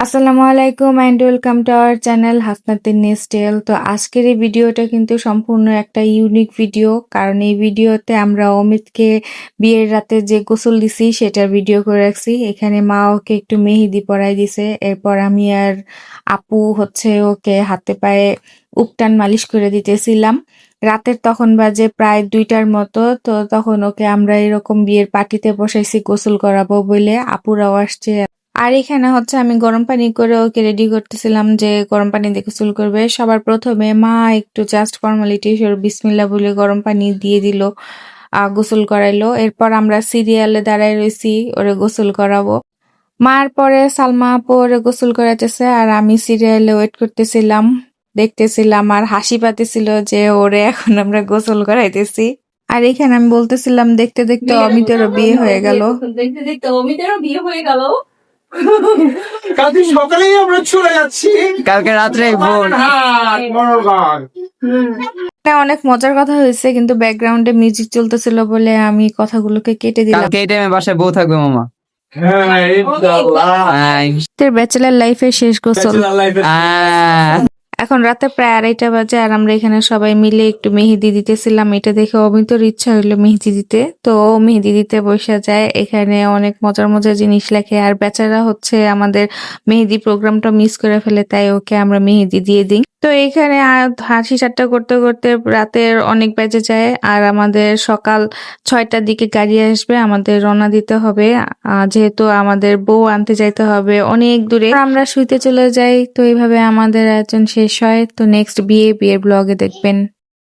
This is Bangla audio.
আসসালামু আলাইকুম and welcome to our channel হাসনাতের নেস্টেল তো আজকের এই ভিডিওটা কিন্তু সম্পূর্ণ একটা ইউনিক ভিডিও কারণ এই ভিডিওতে আমরা অমিতকে বিয়ের রাতে যে গোসল দিছি সেটার ভিডিও করে রাখছি। এখানে মা ওকে একটু মেহেদি পরাই দিছে, এরপর আমি আর আপু হচ্ছে ওকে হাতে পায়ে উপটান মালিশ করে দিতেছিলাম। রাতের তখন বাজে প্রায় দুইটার মতো, তো তখন ওকে আমরা এরকম বিয়ের পার্টিতে বসাইছি গোসল করাবো বলে। আপুরাও আসছে আর এখানে হচ্ছে আমি গরম পানি করে ওকে রেডি করতেছিলাম যে গরম পানি দিয়ে গোসল করবে। সবার প্রথমে মা একটু জাস্ট ফর্মালিটি বিসমিল্লা বলে গরম পানি দিয়ে দিল গোসল করাইলো। এরপর আমরা সিরিয়ালে দাঁড়ায় রয়েছি ওরে গোসল করাবো। মার পরে সালমা আপু ওরে গোসল করাইতেছে আর আমি সিরিয়ালে ওয়েট করতেছিলাম দেখতেছিলাম আর হাসি পাতেছিল যে ওরে এখন আমরা গোসল করাইতেছি। আর এখানে আমি বলতেছিলাম দেখতে দেখতে অমিতেরও বিয়ে হয়ে গেল। দেখতে দেখতে অমিতেরও বিয়ে হয়ে গেল। কালকে সকালেই আমরা চলে যাচ্ছি। কালকে রাত্রে বোন অনেক মজার কথা হয়েছে কিন্তু ব্যাকগ্রাউন্ডে মিউজিক চলতেছিল বলে আমি কথাগুলোকে কেটে দিলাম। কালকে এই টাইমে বাসায় বউ থাকবে মামা। হ্যাঁ, ব্যাচেলার লাইফের শেষ গোসল। এখন রাতে প্রায় আড়াইটা বাজে আর আমরা এখানে সবাই মিলে একটু মেহেদি দিতেছিলাম। এটা দেখে অমিতর ইচ্ছা হইল মেহেদি দিতে। তো ও মেহেদি দিতে বসে যায়। এখানে অনেক মজার মজার জিনিস লেখে আর বেচারা হচ্ছে আমাদের মেহেদি প্রোগ্রামটা মিস করে ফেলে, তাই ওকে আমরা মেহেদি দিয়ে দিই। তো এখানে হাসি ঠাট্টা করতে করতে রাতের অনেক বেজে যায় আর আমাদের সকাল ছয়টার দিকে গাড়ি আসবে, আমাদের রওনা দিতে হবে। যেহেতু আমাদের বউ আনতে যাইতে হবে অনেক দূরে। আমরা শুইতে চলে যাই। তো এইভাবে আমাদের একজন শেষ হয় তো নেক্সট বিয়ে বিয়ের ব্লগে দেখবেন।